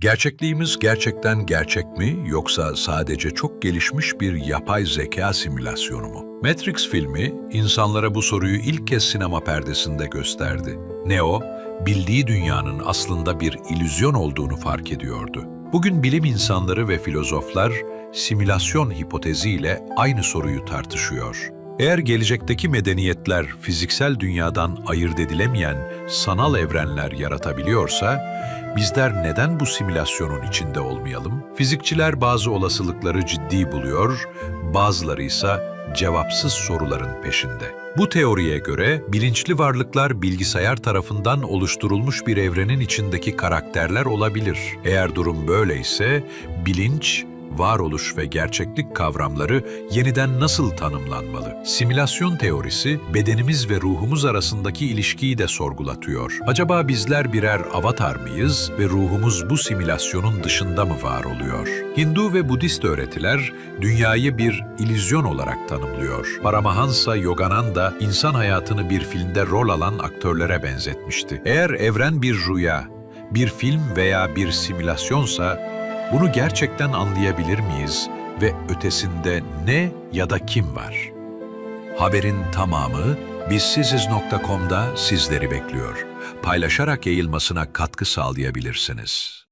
Gerçekliğimiz gerçekten gerçek mi yoksa sadece çok gelişmiş bir yapay zeka simülasyonu mu? Matrix filmi insanlara bu soruyu ilk kez sinema perdesinde gösterdi. Neo, bildiği dünyanın aslında bir ilüzyon olduğunu fark ediyordu. Bugün bilim insanları ve filozoflar simülasyon hipoteziyle aynı soruyu tartışıyor. Eğer gelecekteki medeniyetler fiziksel dünyadan ayırt edilemeyen sanal evrenler yaratabiliyorsa, bizler neden bu simülasyonun içinde olmayalım? Fizikçiler bazı olasılıkları ciddi buluyor, bazıları ise cevapsız soruların peşinde. Bu teoriye göre bilinçli varlıklar bilgisayar tarafından oluşturulmuş bir evrenin içindeki karakterler olabilir. Eğer durum böyleyse bilinç, varoluş ve gerçeklik kavramları yeniden nasıl tanımlanmalı? Simülasyon teorisi bedenimiz ve ruhumuz arasındaki ilişkiyi de sorgulatıyor. Acaba bizler birer avatar mıyız ve ruhumuz bu simülasyonun dışında mı var oluyor? Hindu ve Budist öğretiler dünyayı bir ilüzyon olarak tanımlıyor. Paramahansa Yogananda insan hayatını bir filmde rol alan aktörlere benzetmişti. Eğer evren bir rüya, bir film veya bir simülasyonsa bunu gerçekten anlayabilir miyiz ve ötesinde ne ya da kim var? Haberin tamamı bizsiziz.com'da sizleri bekliyor. Paylaşarak yayılmasına katkı sağlayabilirsiniz.